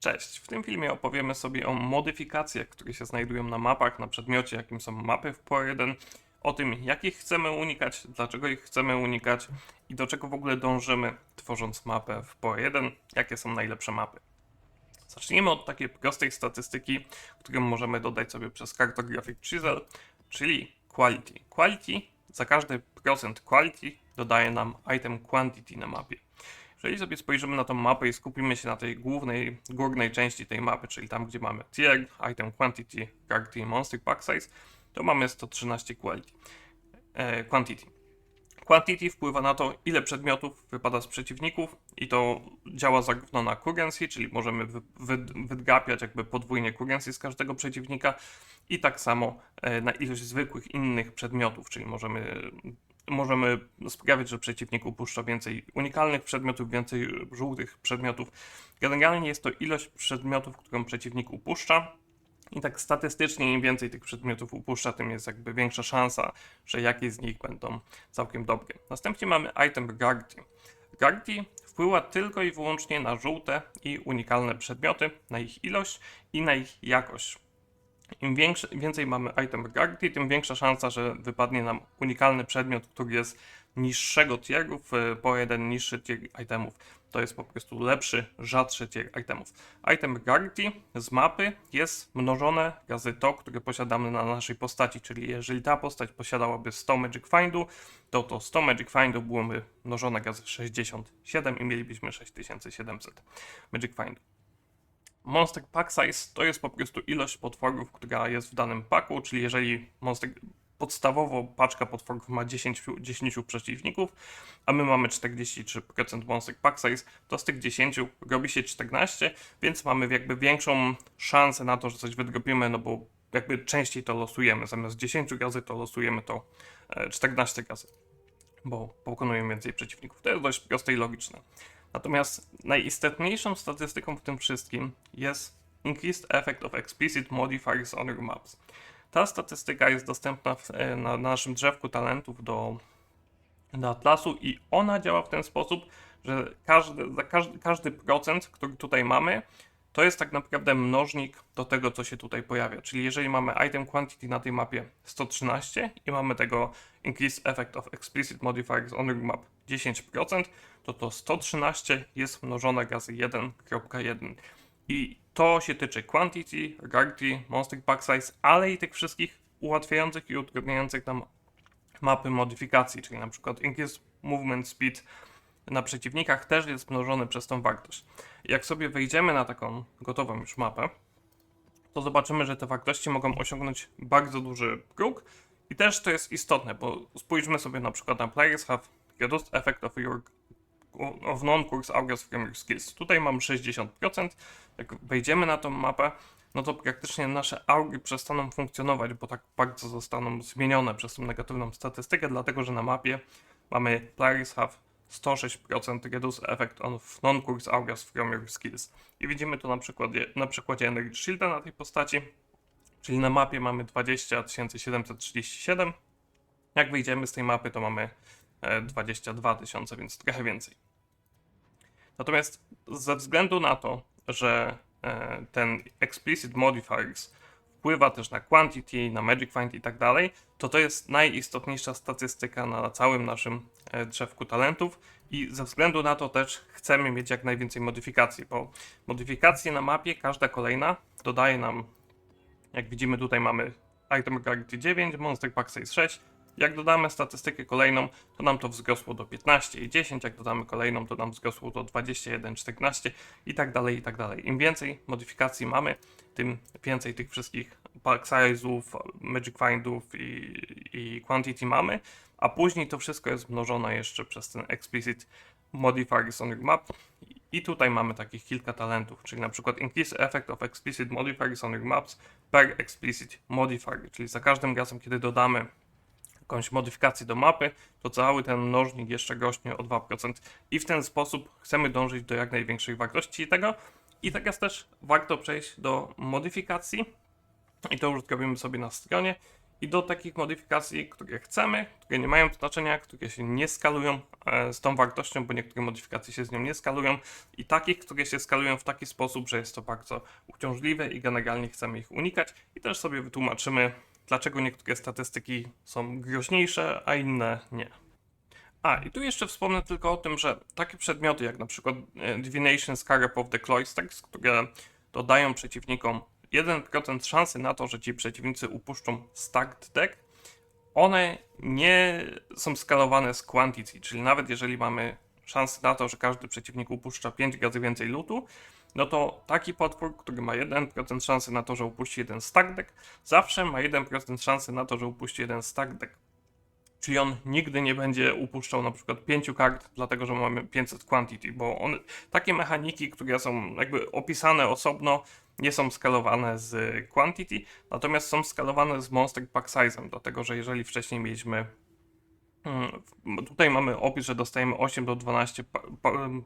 Cześć, w tym filmie opowiemy sobie o modyfikacjach, które się znajdują na mapach, na przedmiocie, jakim są mapy w PO1, o tym, jakich chcemy unikać, dlaczego ich chcemy unikać i do czego w ogóle dążymy, tworząc mapę w PO1, jakie są najlepsze mapy. Zacznijmy od takiej prostej statystyki, którą możemy dodać sobie przez Cartographic Chisel, czyli Quality. Quality, za każdy procent Quality dodaje nam item Quantity na mapie. Jeżeli sobie spojrzymy na tą mapę i skupimy się na tej głównej, górnej części tej mapy, czyli tam, gdzie mamy tier, item quantity, quantity, monster pack size, to mamy 113 quality, e, quantity. Quantity wpływa na to, ile przedmiotów wypada z przeciwników i to działa zarówno na currency, czyli możemy wy, wy, wydgapiać jakby podwójnie currency z każdego przeciwnika i tak samo e, na ilość zwykłych innych przedmiotów, czyli możemy możemy sprawić, że przeciwnik upuszcza więcej unikalnych przedmiotów, więcej żółtych przedmiotów. Generalnie jest to ilość przedmiotów, którą przeciwnik upuszcza. I tak statystycznie im więcej tych przedmiotów upuszcza, tym jest jakby większa szansa, że jakieś z nich będą całkiem dobre. Następnie mamy item Rarity. Rarity wpływa tylko i wyłącznie na żółte i unikalne przedmioty, na ich ilość i na ich jakość. Im większy, więcej mamy item rarity, tym większa szansa, że wypadnie nam unikalny przedmiot, który jest niższego tieru po jeden niższy tier itemów. To jest po prostu lepszy, rzadszy tier itemów. Item rarity z mapy jest mnożone razy to, które posiadamy na naszej postaci, czyli jeżeli ta postać posiadałaby 100 Magic Findu, to to 100 Magic Findu byłoby mnożone razy 67 i mielibyśmy 6700 Magic Findu. Monster Pack Size to jest po prostu ilość potworów, która jest w danym paku, czyli jeżeli monster, podstawowo paczka potworów ma 10, 10 przeciwników, a my mamy 43% Monster Pack Size, to z tych 10 robi się 14, więc mamy jakby większą szansę na to, że coś wydrobimy, no bo jakby częściej to losujemy, zamiast 10 razy to losujemy to 14 razy, bo pokonujemy więcej przeciwników. To jest dość proste i logiczne. Natomiast najistotniejszą statystyką w tym wszystkim jest Increased Effect of Explicit Modifiers on your maps. Ta statystyka jest dostępna w, e, na, na naszym drzewku talentów do, do Atlasu i ona działa w ten sposób, że każdy, za każdy, każdy procent, który tutaj mamy, to jest tak naprawdę mnożnik do tego, co się tutaj pojawia. Czyli jeżeli mamy item quantity na tej mapie 113 i mamy tego increase effect of explicit modifiers on your map 10%, to to 113 jest mnożone razy 1.1. I to się tyczy quantity, rarity, monster pack size, ale i tych wszystkich ułatwiających i utrudniających nam mapy modyfikacji, czyli na przykład increase movement speed, na przeciwnikach też jest mnożony przez tą wartość. Jak sobie wejdziemy na taką gotową już mapę, to zobaczymy, że te wartości mogą osiągnąć bardzo duży próg i też to jest istotne, bo spójrzmy sobie na przykład na players have reduced effect of your of non-course areas from your skills. Tutaj mam 60%. Jak wejdziemy na tą mapę, no to praktycznie nasze aury przestaną funkcjonować, bo tak bardzo zostaną zmienione przez tą negatywną statystykę, dlatego że na mapie mamy players have 106% reduce effect on non-course areas from your skills. I widzimy to na przykładzie, na przykładzie Energy Shielda na tej postaci, czyli na mapie mamy 20 737. Jak wyjdziemy z tej mapy, to mamy 22 tysiące, więc trochę więcej. Natomiast ze względu na to, że e, ten explicit modifiers wpływa też na quantity, na magic find i tak dalej, to to jest najistotniejsza statystyka na całym naszym e, drzewku talentów i ze względu na to też chcemy mieć jak najwięcej modyfikacji, bo modyfikacje na mapie, każda kolejna dodaje nam, jak widzimy tutaj mamy item rarity 9, monster pack size 6, jak dodamy statystykę kolejną, to nam to wzrosło do 15 i 10, jak dodamy kolejną, to nam wzrosło do 21, 14 i tak dalej, i tak dalej. Im więcej modyfikacji mamy, tym więcej tych wszystkich pack size'ów, magic findów i, i quantity mamy, a później to wszystko jest mnożone jeszcze przez ten explicit modifiers on your map. I tutaj mamy takich kilka talentów, czyli na przykład increase effect of explicit modifiers on your maps per explicit modifier, czyli za każdym razem, kiedy dodamy jakąś modyfikację do mapy, to cały ten mnożnik jeszcze rośnie o 2%. I w ten sposób chcemy dążyć do jak największej wartości tego. I teraz też warto przejść do modyfikacji. I to już zrobimy sobie na stronie. I do takich modyfikacji, które chcemy, które nie mają znaczenia, które się nie skalują e, z tą wartością, bo niektóre modyfikacje się z nią nie skalują, i takich, które się skalują w taki sposób, że jest to bardzo uciążliwe i generalnie chcemy ich unikać. I też sobie wytłumaczymy, dlaczego niektóre statystyki są groźniejsze, a inne nie. A, i tu jeszcze wspomnę tylko o tym, że takie przedmioty jak na przykład e, Divination Scarab of the Cloisters, które dodają przeciwnikom 1% szansy na to, że ci przeciwnicy upuszczą stacked deck, one nie są skalowane z quantity, czyli nawet jeżeli mamy szansę na to, że każdy przeciwnik upuszcza 5 razy więcej lutu, no to taki potwór, który ma 1% szansy na to, że upuści jeden stack deck, zawsze ma 1% szansy na to, że upuści jeden stack deck. Czyli on nigdy nie będzie upuszczał na przykład 5 kart, dlatego że mamy 500 quantity, bo on, takie mechaniki, które są jakby opisane osobno, nie są skalowane z quantity, natomiast są skalowane z monster pack size'em, dlatego że jeżeli wcześniej mieliśmy Tutaj mamy opis, że dostajemy 8 do 12 pa pa mm,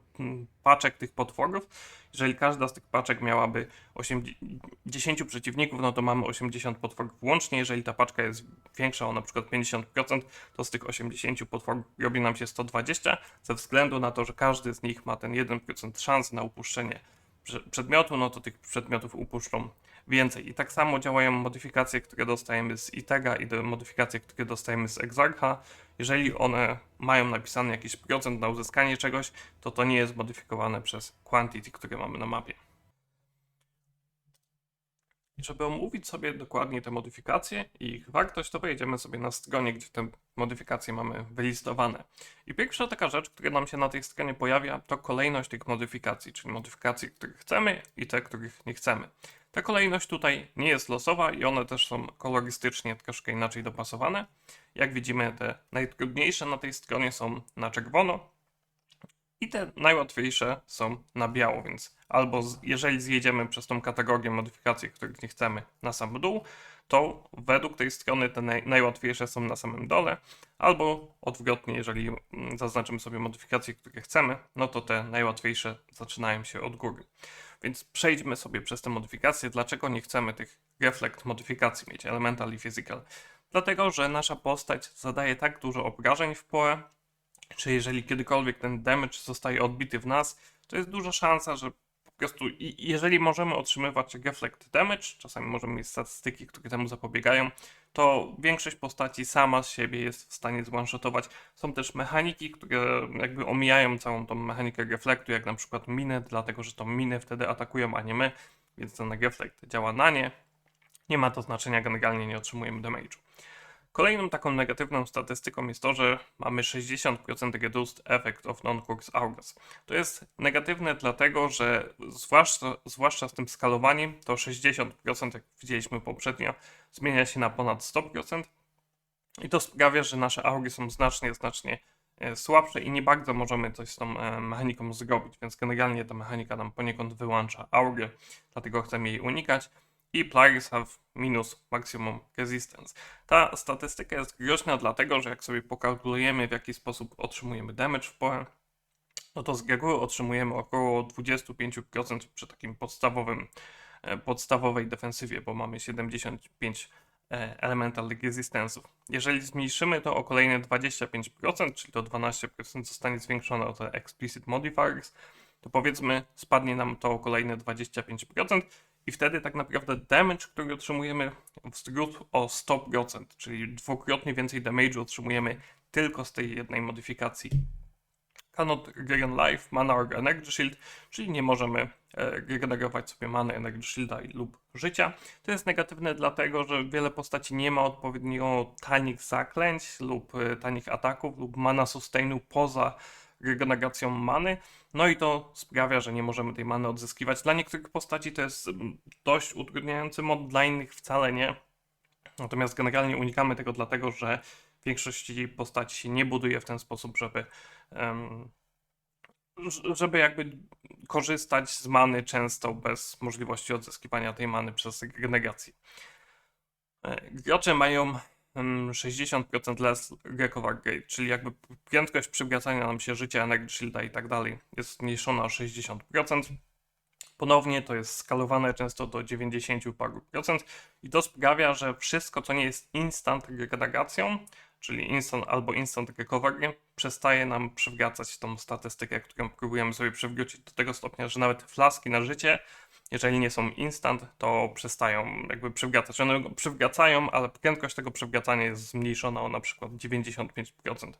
paczek tych potworów. Jeżeli każda z tych paczek miałaby 8, 10 przeciwników, no to mamy 80 potworów łącznie. Jeżeli ta paczka jest większa o na przykład 50%, to z tych 80 potworów robi nam się 120, ze względu na to, że każdy z nich ma ten 1% szans na upuszczenie przedmiotu, no to tych przedmiotów upuszczą więcej. I tak samo działają modyfikacje, które dostajemy z ITEGA i modyfikacje, które dostajemy z Exarcha. Jeżeli one mają napisany jakiś procent na uzyskanie czegoś, to to nie jest modyfikowane przez quantity, które mamy na mapie. I żeby omówić sobie dokładnie te modyfikacje i ich wartość, to wejdziemy sobie na stronie, gdzie te modyfikacje mamy wylistowane. I pierwsza taka rzecz, która nam się na tej stronie pojawia, to kolejność tych modyfikacji, czyli modyfikacji, których chcemy i te, których nie chcemy. Ta kolejność tutaj nie jest losowa i one też są kolorystycznie troszkę inaczej dopasowane. Jak widzimy, te najtrudniejsze na tej stronie są na czerwono, i te najłatwiejsze są na biało, więc albo jeżeli zjedziemy przez tą kategorię modyfikacji, których nie chcemy na sam dół, to według tej strony te naj, najłatwiejsze są na samym dole, albo odwrotnie, jeżeli mm, zaznaczymy sobie modyfikacje, które chcemy, no to te najłatwiejsze zaczynają się od góry. Więc przejdźmy sobie przez te modyfikacje. Dlaczego nie chcemy tych reflect modyfikacji mieć, elemental i physical? Dlatego, że nasza postać zadaje tak dużo obrażeń w pole, czy jeżeli kiedykolwiek ten damage zostaje odbity w nas, to jest duża szansa, że po prostu jeżeli możemy otrzymywać reflect damage, czasami możemy mieć statystyki, które temu zapobiegają, to większość postaci sama z siebie jest w stanie zwanshotować. Są też mechaniki, które jakby omijają całą tą mechanikę reflektu, jak na przykład miny, dlatego że to miny wtedy atakują, a nie my, więc ten reflekt działa na nie. Nie ma to znaczenia, generalnie nie otrzymujemy damage'u. Kolejną taką negatywną statystyką jest to, że mamy 60% reduced effect of non-course hours. To jest negatywne dlatego, że zwłaszcza, zwłaszcza z tym skalowaniem to 60%, jak widzieliśmy poprzednio, zmienia się na ponad 100% i to sprawia, że nasze aury są znacznie, znacznie e, słabsze i nie bardzo możemy coś z tą e, mechaniką zrobić, więc generalnie ta mechanika nam poniekąd wyłącza aury, dlatego chcemy jej unikać i players have minus maximum resistance. Ta statystyka jest groźna dlatego, że jak sobie pokalkulujemy w jaki sposób otrzymujemy damage w pole, no to z reguły otrzymujemy około 25% przy takim podstawowym, e, podstawowej defensywie, bo mamy 75 e, elemental resistance'ów. Jeżeli zmniejszymy to o kolejne 25%, czyli to 12% zostanie zwiększone o te explicit modifiers, to powiedzmy spadnie nam to o kolejne 25%, i wtedy tak naprawdę damage, który otrzymujemy, wzrósł o 100%, czyli dwukrotnie więcej damage'u otrzymujemy tylko z tej jednej modyfikacji. Cannot Regen Life, Mana or Energy Shield, czyli nie możemy e, regenerować sobie many, Energy Shielda lub życia. To jest negatywne dlatego, że wiele postaci nie ma odpowiednio tanich zaklęć lub e, tanich ataków lub mana sustainu poza regeneracją many. No i to sprawia, że nie możemy tej many odzyskiwać. Dla niektórych postaci to jest mm, dość utrudniający mod, dla innych wcale nie. Natomiast generalnie unikamy tego dlatego, że większości postaci się nie buduje w ten sposób, żeby żeby jakby korzystać z many często bez możliwości odzyskiwania tej many przez regenerację. E, gracze mają 60% less recover rate, czyli jakby prędkość przywracania nam się życia, energy shielda i tak dalej jest zmniejszona o 60%. Ponownie to jest skalowane często do 90 paru procent i to sprawia, że wszystko, co nie jest instant regeneracją, czyli instant albo instant recovery, przestaje nam przywracać tą statystykę, którą próbujemy sobie przywrócić do tego stopnia, że nawet flaski na życie, jeżeli nie są instant, to przestają jakby przywracać. One go przywracają, ale prędkość tego przywracania jest zmniejszona o na przykład 95%.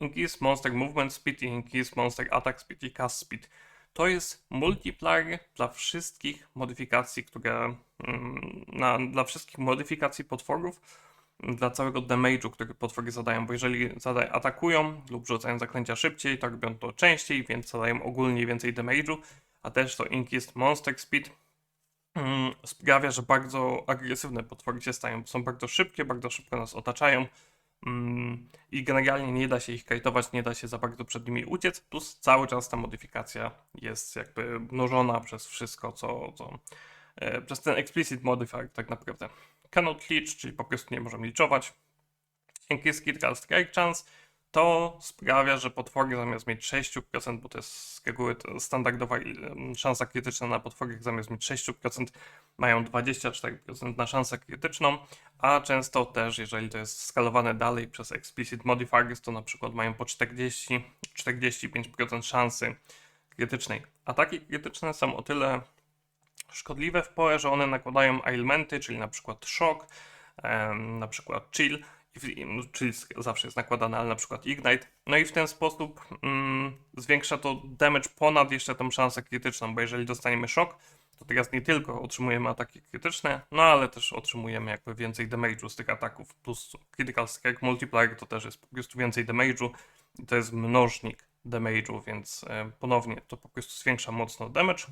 Increase Monster Movement Speed i Increase Monster Attack Speed i Cast Speed. To jest multiplier dla wszystkich modyfikacji, które mm, na, dla wszystkich modyfikacji potworów, dla całego damage'u, który potwory zadają, bo jeżeli zada, atakują lub rzucają zaklęcia szybciej, to robią to częściej, więc zadają ogólnie więcej damage'u, a też to Increased Monster Speed mm, sprawia, że bardzo agresywne potwory się stają. Są bardzo szybkie, bardzo szybko nas otaczają, Mm, i generalnie nie da się ich kajtować, nie da się za bardzo przed nimi uciec, plus cały czas ta modyfikacja jest jakby mnożona przez wszystko, co, co e, przez ten explicit modifier tak naprawdę. Cannot leech, czyli po prostu nie możemy liczować. Increase critical strike chance to sprawia, że potwory zamiast mieć 6%, bo to jest z reguły standardowa szansa krytyczna na potwory, zamiast mieć 6%, mają 24% na szansę krytyczną, a często też, jeżeli to jest skalowane dalej przez explicit modifiers, to na przykład mają po 40-45% szansy krytycznej. Ataki krytyczne są o tyle szkodliwe w porę, że one nakładają ailmenty, czyli na przykład szok, na przykład chill, czyli zawsze jest nakładane, ale na przykład Ignite. No i w ten sposób mm, zwiększa to damage ponad jeszcze tą szansę krytyczną, bo jeżeli dostaniemy szok, to teraz nie tylko otrzymujemy ataki krytyczne, no ale też otrzymujemy jakby więcej damage'u z tych ataków, plus Critical Strike Multiplier to też jest po prostu więcej damage'u i to jest mnożnik damage'u, więc e, ponownie to po prostu zwiększa mocno damage.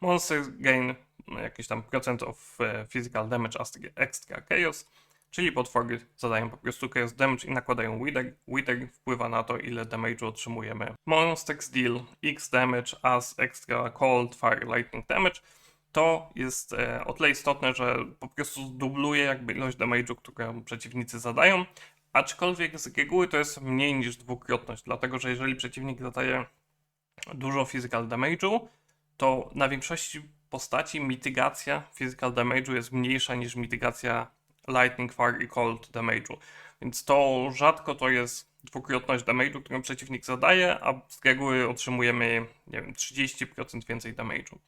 Monster gain no, jakiś tam procent of e, physical damage extra chaos Czyli potwory zadają po prostu chaos damage i nakładają wither. Wither wpływa na to, ile damage'u otrzymujemy. Monsters deal X damage as extra cold, fire, lightning damage. To jest e, o tyle istotne, że po prostu dubluje jakby ilość damage'u, którą przeciwnicy zadają. Aczkolwiek z reguły to jest mniej niż dwukrotność, dlatego że jeżeli przeciwnik zadaje dużo physical damage'u, to na większości postaci mitygacja physical damage'u jest mniejsza niż mitygacja Lightning, Fire i Cold damage'u. Więc to rzadko to jest dwukrotność damage'u, którą przeciwnik zadaje, a z reguły otrzymujemy, nie wiem, 30% więcej damage'u.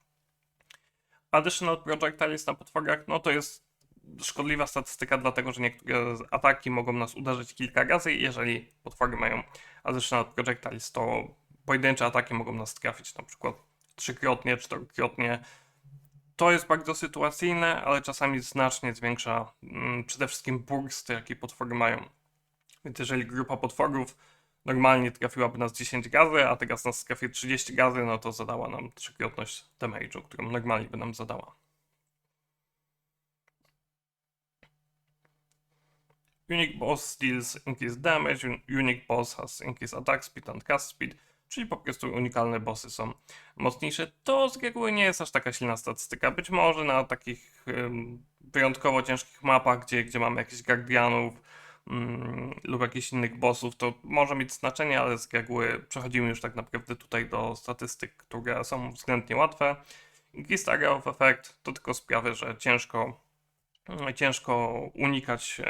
Additional Projectiles na potworach, no to jest szkodliwa statystyka, dlatego że niektóre ataki mogą nas uderzyć kilka razy i jeżeli potwory mają Additional Projectiles, to pojedyncze ataki mogą nas trafić na przykład trzykrotnie, czterokrotnie, to jest bardzo sytuacyjne, ale czasami znacznie zwiększa mm, przede wszystkim burst, jaki potwory mają. Więc jeżeli grupa potworów normalnie trafiłaby nas 10 razy, a teraz nas trafi 30 razy, no to zadała nam trzykrotność damage'u, którą normalnie by nam zadała. Unique boss deals increased damage, unique boss has increased attack speed and cast speed czyli po prostu unikalne bossy są mocniejsze, to z reguły nie jest aż taka silna statystyka. Być może na takich wyjątkowo ciężkich mapach, gdzie, gdzie mamy jakichś guardianów um, lub jakichś innych bossów, to może mieć znaczenie, ale z reguły przechodzimy już tak naprawdę tutaj do statystyk, które są względnie łatwe. Area of Effect to tylko sprawia, że ciężko ciężko unikać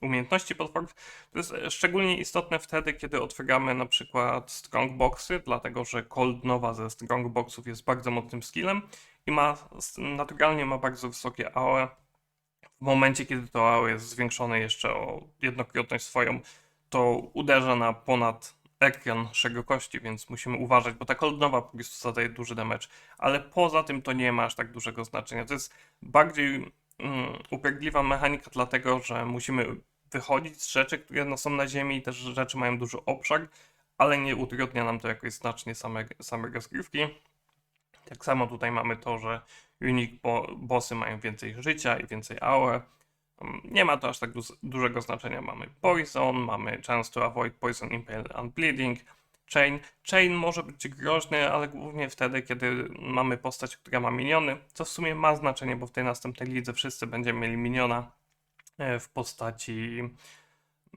umiejętności potworów. To jest szczególnie istotne wtedy, kiedy otwieramy na przykład strongboxy, dlatego że Cold Nova ze strongboxów jest bardzo mocnym skillem i ma naturalnie ma bardzo wysokie AOE. W momencie, kiedy to AOE jest zwiększone jeszcze o jednokrotność swoją, to uderza na ponad ekran szerokości, więc musimy uważać, bo ta Cold Nova po prostu zadaje duży damage, ale poza tym to nie ma aż tak dużego znaczenia. To jest bardziej upierdliwa mechanika, dlatego że musimy wychodzić z rzeczy, które no, są na ziemi i też rzeczy mają duży obszar, ale nie utrudnia nam to jakoś znacznie same, same rozgrywki. Tak samo tutaj mamy to, że unique bo bossy mają więcej życia i więcej aure. Mm, nie ma to aż tak du dużego znaczenia. Mamy poison, mamy chance to avoid poison, impale and bleeding Chain. Chain może być groźny, ale głównie wtedy, kiedy mamy postać, która ma miniony, co w sumie ma znaczenie, bo w tej następnej lidze wszyscy będziemy mieli miniona e, w postaci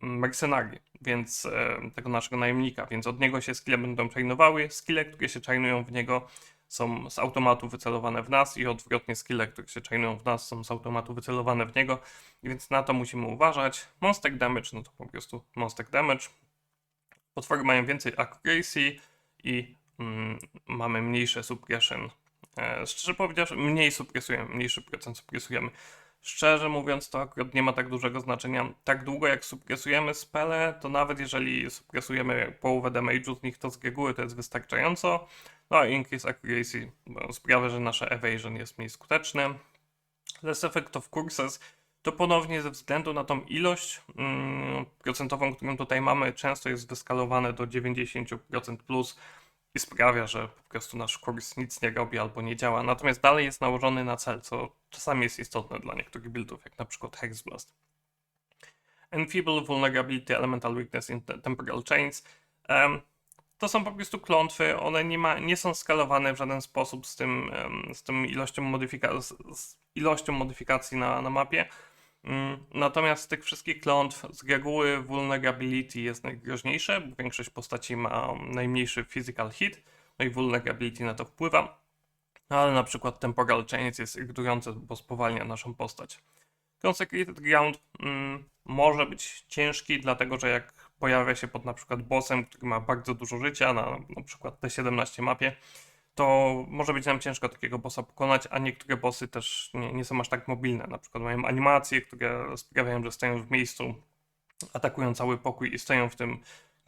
mercenary, więc e, tego naszego najemnika, więc od niego się skille będą trainowały. Skille, które się trainują w niego są z automatu wycelowane w nas i odwrotnie skille, które się trainują w nas są z automatu wycelowane w niego, więc na to musimy uważać. Monster damage, no to po prostu monster damage. Potwory mają więcej accuracy i mm, mamy mniejsze suppression. E, szczerze powiedziawszy, mniej suppresujemy, mniejszy procent suppresujemy. Szczerze mówiąc, to akurat nie ma tak dużego znaczenia. Tak długo jak suppresujemy spele, to nawet jeżeli suppresujemy połowę damage'u z nich, to z reguły to jest wystarczająco. No a increase accuracy sprawia, że nasze evasion jest mniej skuteczne. Less effect of curses to ponownie ze względu na tą ilość mm, procentową, którą tutaj mamy, często jest wyskalowane do 90% plus i sprawia, że po prostu nasz kurs nic nie robi albo nie działa. Natomiast dalej jest nałożony na cel, co czasami jest istotne dla niektórych buildów, jak na przykład Hexblast. Enfeeble Vulnerability Elemental Weakness in te- Temporal Chains. Em, to są po prostu klątwy, one nie, ma, nie są skalowane w żaden sposób z tym, em, z tym ilością, modyfika- z, z ilością modyfikacji na, na mapie. Mm, Natomiast z tych wszystkich klątw z reguły vulnerability jest najgroźniejsze, bo większość postaci ma najmniejszy physical hit, no i vulnerability na to wpływa. Ale na przykład temporal chains jest irytujące, bo spowalnia naszą postać. Consecrated Ground mm, może być ciężki, dlatego że jak pojawia się pod na przykład bossem, który ma bardzo dużo życia, na na przykład T17 mapie, to może być nam ciężko takiego bossa pokonać, a niektóre bossy też nie, nie są aż tak mobilne. Na przykład mają animacje, które sprawiają, że stoją w miejscu, atakują cały pokój i stoją w tym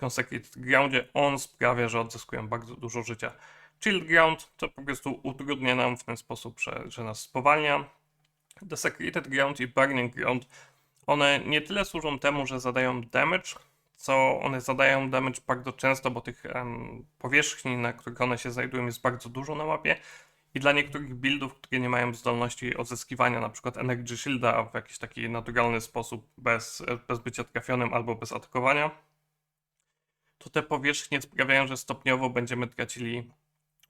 Consecrated Groundzie. On sprawia, że odzyskują bardzo dużo życia. Chill Ground to po prostu utrudnia nam w ten sposób, że, że nas spowalnia. Desecrated Ground i Burning Ground one nie tyle służą temu, że zadają damage, co one zadają damage bardzo często, bo tych em, powierzchni, na których one się znajdują, jest bardzo dużo na mapie. I dla niektórych buildów, które nie mają zdolności odzyskiwania na przykład Energy Shielda w jakiś taki naturalny sposób, bez, bez bycia trafionym albo bez atakowania, to te powierzchnie sprawiają, że stopniowo będziemy tracili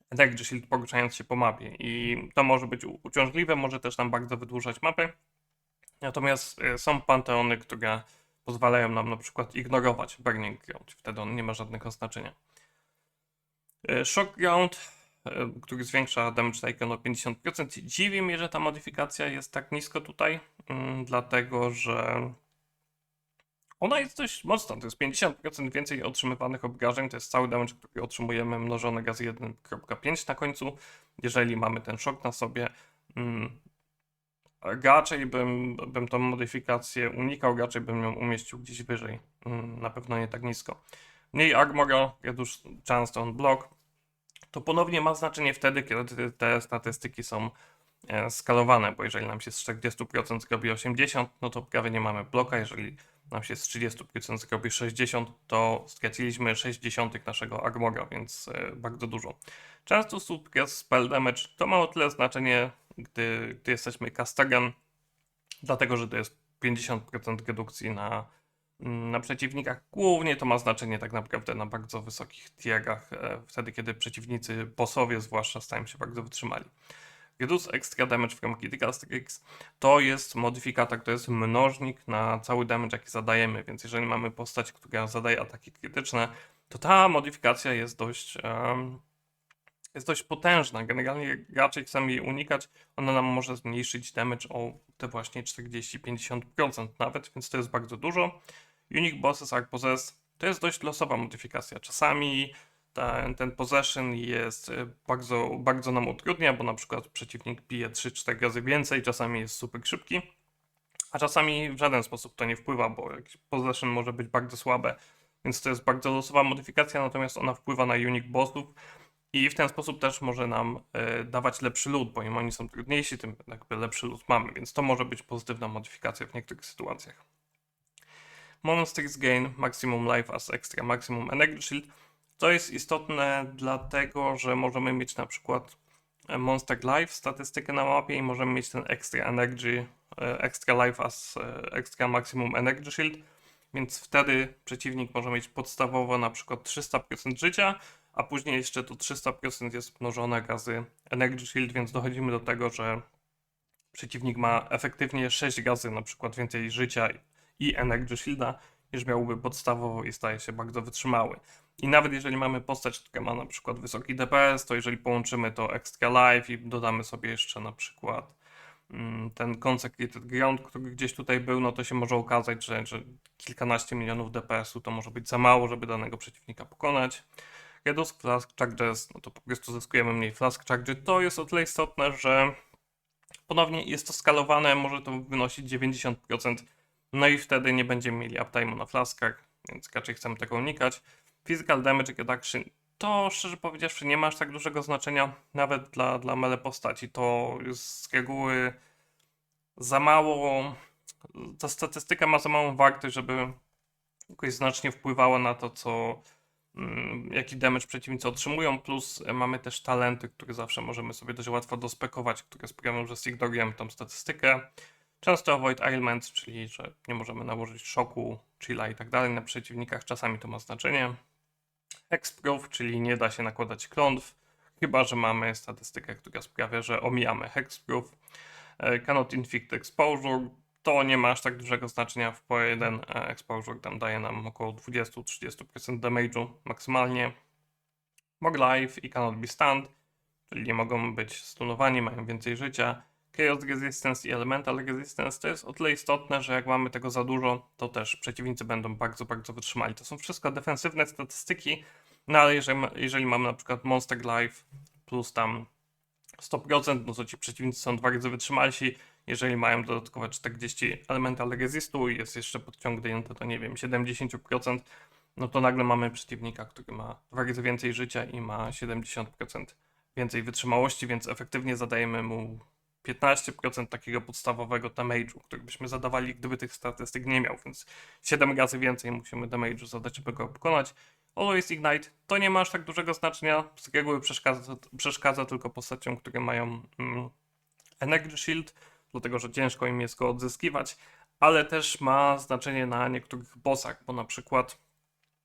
Energy Shield poruszając się po mapie. I to może być uciążliwe, może też nam bardzo wydłużać mapę. Natomiast e, są panteony, które pozwalają nam na przykład ignorować Burning Ground. Wtedy on nie ma żadnego znaczenia. E, Shock Ground, e, który zwiększa damage taken o 50%. Dziwi mnie, że ta modyfikacja jest tak nisko tutaj, mm, dlatego że ona jest dość mocna. To jest 50% więcej otrzymywanych obrażeń. To jest cały damage, który otrzymujemy mnożony razy 1.5 na końcu, jeżeli mamy ten szok na sobie. Raczej bym, bym tą modyfikację unikał, raczej bym ją umieścił gdzieś wyżej. Mm, Na pewno nie tak nisko. Mniej armora, reduce chance on block. To ponownie ma znaczenie wtedy, kiedy te statystyki są e, skalowane, bo jeżeli nam się z 40% zrobi 80, no to prawie nie mamy bloka. Jeżeli nam się z 30% zrobi 60, to straciliśmy 60 naszego armora, więc e, bardzo dużo. Często suppress spell damage to ma o tyle znaczenie, gdy, gdy jesteśmy casterem, dlatego że to jest 50% redukcji na, na przeciwnikach. Głównie to ma znaczenie tak naprawdę na bardzo wysokich tierach, e, wtedy kiedy przeciwnicy, bossowie zwłaszcza, stają się bardzo wytrzymali. Reduce extra damage from critical strikes to jest modyfikator, to jest mnożnik na cały damage jaki zadajemy, więc jeżeli mamy postać, która zadaje ataki krytyczne, to ta modyfikacja jest dość, em, jest dość potężna. Generalnie raczej chcemy jej unikać. Ona nam może zmniejszyć damage o te właśnie 40-50% nawet, więc to jest bardzo dużo. Unique Bosses are Possessed to jest dość losowa modyfikacja. Czasami ten, ten possession jest e, bardzo, bardzo nam utrudnia, bo na przykład przeciwnik bije 3-4 razy więcej, czasami jest super szybki, a czasami w żaden sposób to nie wpływa, bo possession może być bardzo słabe, więc to jest bardzo losowa modyfikacja, natomiast ona wpływa na unique bossów i w ten sposób też może nam e, dawać lepszy loot, bo im oni są trudniejsi, tym jakby lepszy loot mamy, więc to może być pozytywna modyfikacja w niektórych sytuacjach. Monsters gain maximum life as extra maximum energy shield. To jest istotne dlatego, że możemy mieć na przykład e, Monster Life, statystykę na mapie i możemy mieć ten extra energy, e, extra life as extra maximum energy shield, więc wtedy przeciwnik może mieć podstawowo na przykład 300% życia, a później jeszcze to 300% jest mnożone razy energy shield, więc dochodzimy do tego, że przeciwnik ma efektywnie 6 razy na przykład więcej życia i energy shielda, niż miałby podstawowo i staje się bardzo wytrzymały. I nawet jeżeli mamy postać, która ma na przykład wysoki DPS, to jeżeli połączymy to Extra Life i dodamy sobie jeszcze na przykład mm, ten Consecrated Ground, który gdzieś tutaj był, no to się może okazać, że, że kilkanaście milionów DPS-u to może być za mało, żeby danego przeciwnika pokonać. Reduce Flask Charges, no to po prostu zyskujemy mniej Flask Charge. To jest o tyle istotne, że ponownie jest to skalowane, może to wynosić 90%, no i wtedy nie będziemy mieli uptime'u na flaskach, więc raczej chcemy tego unikać. Physical Damage Reduction to szczerze powiedziawszy nie ma aż tak dużego znaczenia nawet dla, dla mele postaci. To jest z reguły za mało, ta statystyka ma za małą wartość, żeby jakoś znacznie wpływała na to, co, jaki damage przeciwnicy otrzymują, plus mamy też talenty, które zawsze możemy sobie dość łatwo dospekować, które sprawią, że zignorujemy tą statystykę. Często avoid ailments, czyli że nie możemy nałożyć szoku, chilla i tak dalej na przeciwnikach, czasami to ma znaczenie. Hexproof, czyli nie da się nakładać klątw, chyba że mamy statystykę, która sprawia, że omijamy hexproof. E, Cannot inflict exposure, to nie ma aż tak dużego znaczenia w po jeden e, exposure, tam daje nam około 20-30% damage'u maksymalnie. Mog life i cannot be stunned, czyli nie mogą być stunowani, mają więcej życia. Chaos Resistance i Elemental Resistance to jest o tyle istotne, że jak mamy tego za dużo, to też przeciwnicy będą bardzo, bardzo wytrzymali. To są wszystko defensywne statystyki, no ale jeżeli, jeżeli mamy na przykład Monster Life plus tam 100%, no to ci przeciwnicy są bardzo wytrzymalsi. Jeżeli mają dodatkowe 40 Elemental Resistu i jest jeszcze podciągnięte, to nie wiem, 70%, no to nagle mamy przeciwnika, który ma bardzo więcej życia i ma 70% więcej wytrzymałości, więc efektywnie zadajemy mu 15% takiego podstawowego damage'u, który byśmy zadawali, gdyby tych statystyk nie miał, więc 7 razy więcej musimy damage'u zadać, żeby go pokonać. Always Ignite to nie ma aż tak dużego znaczenia, z reguły przeszkadza, przeszkadza tylko postaciom, które mają mm, Energy Shield, dlatego że ciężko im jest go odzyskiwać, ale też ma znaczenie na niektórych bossach, bo na przykład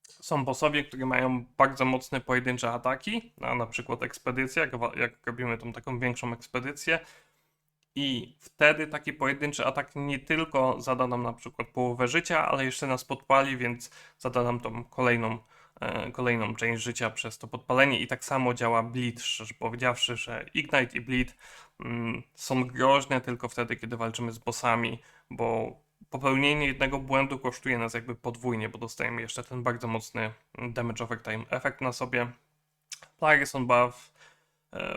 są bossowie, które mają bardzo mocne pojedyncze ataki, na, na przykład ekspedycję, jak, jak robimy tą taką większą ekspedycję, i wtedy taki pojedynczy atak nie tylko zada nam na przykład połowę życia, ale jeszcze nas podpali, więc zada nam tą kolejną, kolejną część życia przez to podpalenie. I tak samo działa Bleed, szczerze powiedziawszy, że Ignite i Bleed mm, są groźne tylko wtedy, kiedy walczymy z bossami, bo popełnienie jednego błędu kosztuje nas jakby podwójnie, bo dostajemy jeszcze ten bardzo mocny damage overtime efekt na sobie. Plague on buff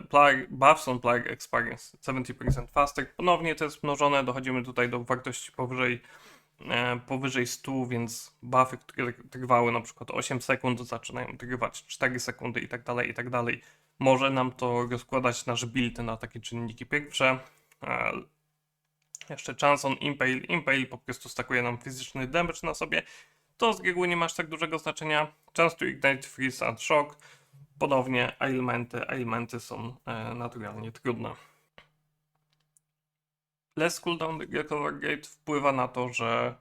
Plague, buffs on Plague Experience 70% faster. Ponownie to jest mnożone, dochodzimy tutaj do wartości powyżej, e, powyżej 100, więc buffy, które trwały na przykład 8 sekund, zaczynają trwać 4 sekundy i tak dalej, i tak dalej. Może nam to rozkładać nasz build na takie czynniki pierwsze. E, jeszcze chance on Impale. Impale po prostu stakuje nam fizyczny damage na sobie. To z reguły nie masz tak dużego znaczenia. Chance to Ignite Freeze and Shock Ponownie elementy, elementy są e, naturalnie trudne. Less cooldown Recover Gate wpływa na to, że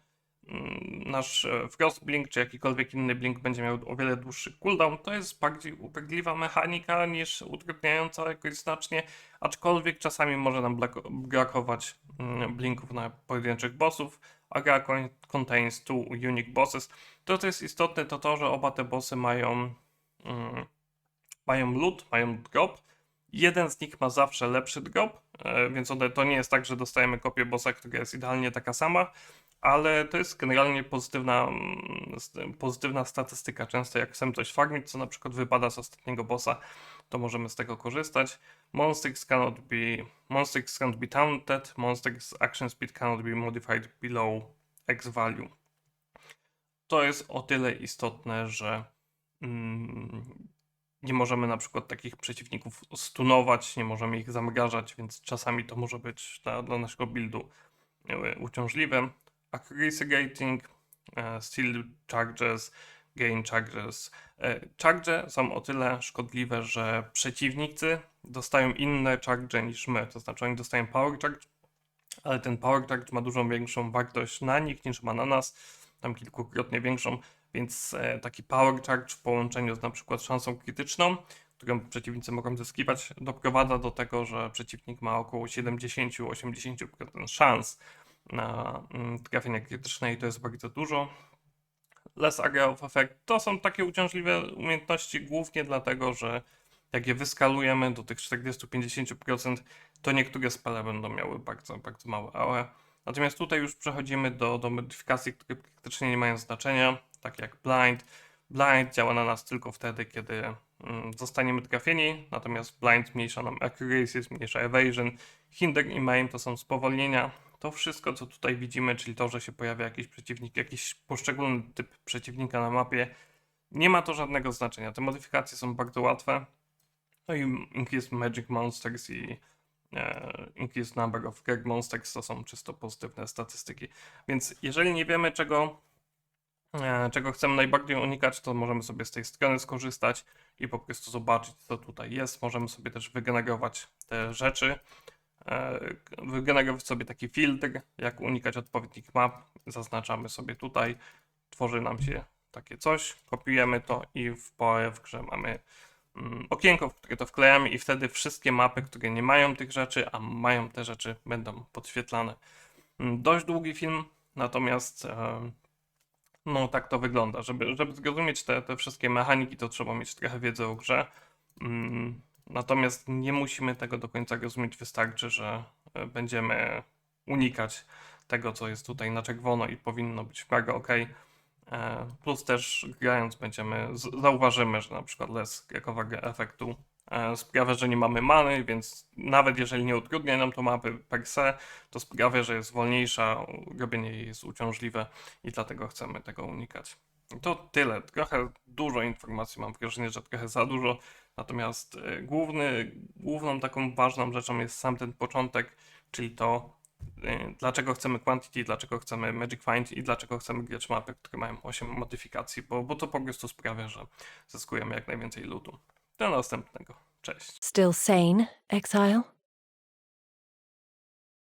mm, nasz e, Frost Blink czy jakikolwiek inny blink będzie miał o wiele dłuższy cooldown. To jest bardziej upierdliwa mechanika niż utrudniająca jakoś znacznie, aczkolwiek czasami może nam brakować mm, blinków na pojedynczych bossów, a gra contains two unique bosses. To, co jest istotne, to to, że oba te bossy mają mm, mają loot, mają drop. Jeden z nich ma zawsze lepszy drop, e, więc to nie jest tak, że dostajemy kopię bossa, która jest idealnie taka sama, ale to jest generalnie pozytywna, mm, pozytywna statystyka. Często jak chcemy coś farmić, co na przykład wypada z ostatniego bossa, to możemy z tego korzystać. Monsters cannot be, monsters cannot be taunted, monsters action speed cannot be modified below x value. To jest o tyle istotne, że mm, nie możemy na przykład takich przeciwników stunować, nie możemy ich zamrażać, więc czasami to może być dla, dla naszego buildu e, uciążliwe. Accuracy rating, e, steel charges, gain charges. E, charge są o tyle szkodliwe, że przeciwnicy dostają inne charge niż my, to znaczy oni dostają power charge, ale ten power charge ma dużo większą wartość na nich niż ma na nas, tam kilkukrotnie większą, więc e, taki power charge w połączeniu z na przykład szansą krytyczną, którą przeciwnicy mogą zyskiwać, doprowadza do tego, że przeciwnik ma około 70-80% szans na mm, trafienie krytyczne i to jest bardzo dużo. Less Area of Effect. To są takie uciążliwe umiejętności głównie dlatego, że jak je wyskalujemy do tych 40-50%, to niektóre spele będą miały bardzo, bardzo małe AOE. Natomiast tutaj już przechodzimy do, do modyfikacji, które praktycznie nie mają znaczenia, takie jak Blind. Blind działa na nas tylko wtedy, kiedy mm, zostaniemy trafieni, natomiast Blind zmniejsza nam accuracy, zmniejsza evasion. Hinder i maim to są spowolnienia. To wszystko, co tutaj widzimy, czyli to, że się pojawia jakiś przeciwnik, jakiś poszczególny typ przeciwnika na mapie, nie ma to żadnego znaczenia. Te modyfikacje są bardzo łatwe. No i Increase Magic Monsters i e, Increase Number of Greg Monsters to są czysto pozytywne statystyki. Więc jeżeli nie wiemy, czego, e, czego chcemy najbardziej unikać, to możemy sobie z tej strony skorzystać i po prostu zobaczyć, co tutaj jest. Możemy sobie też wygenerować te rzeczy, e, wygenerować sobie taki filtr, jak unikać odpowiednich map. Zaznaczamy sobie tutaj, tworzy nam się takie coś, kopiujemy to i w PoE w grze mamy okienko, w które to wklejamy i wtedy wszystkie mapy, które nie mają tych rzeczy, a mają te rzeczy, będą podświetlane. Mm, Dość długi film, natomiast e, no tak to wygląda. Żeby, żeby zrozumieć te, te wszystkie mechaniki, to trzeba mieć trochę wiedzy o grze. Mm, Natomiast nie musimy tego do końca rozumieć. Wystarczy, że e, będziemy unikać tego, co jest tutaj na czerwono i powinno być miarę ok. E, Plus też grając będziemy, zauważymy, że na przykład less jakowego efektu e, sprawia, że nie mamy many, więc nawet jeżeli nie utrudnia nam to mapy per se, to sprawia, że jest wolniejsza, robienie jej jest uciążliwe i dlatego chcemy tego unikać. To tyle. Trochę dużo informacji, mam wrażenie, że trochę za dużo. Natomiast e, główny, główną taką ważną rzeczą jest sam ten początek, czyli to, dlaczego chcemy Quantity, dlaczego chcemy Magic Find i dlaczego chcemy grać mapy, które mają 8 modyfikacji, bo, bo to po prostu sprawia, że zyskujemy jak najwięcej lutu. Do następnego. Cześć. Still sane, Exile?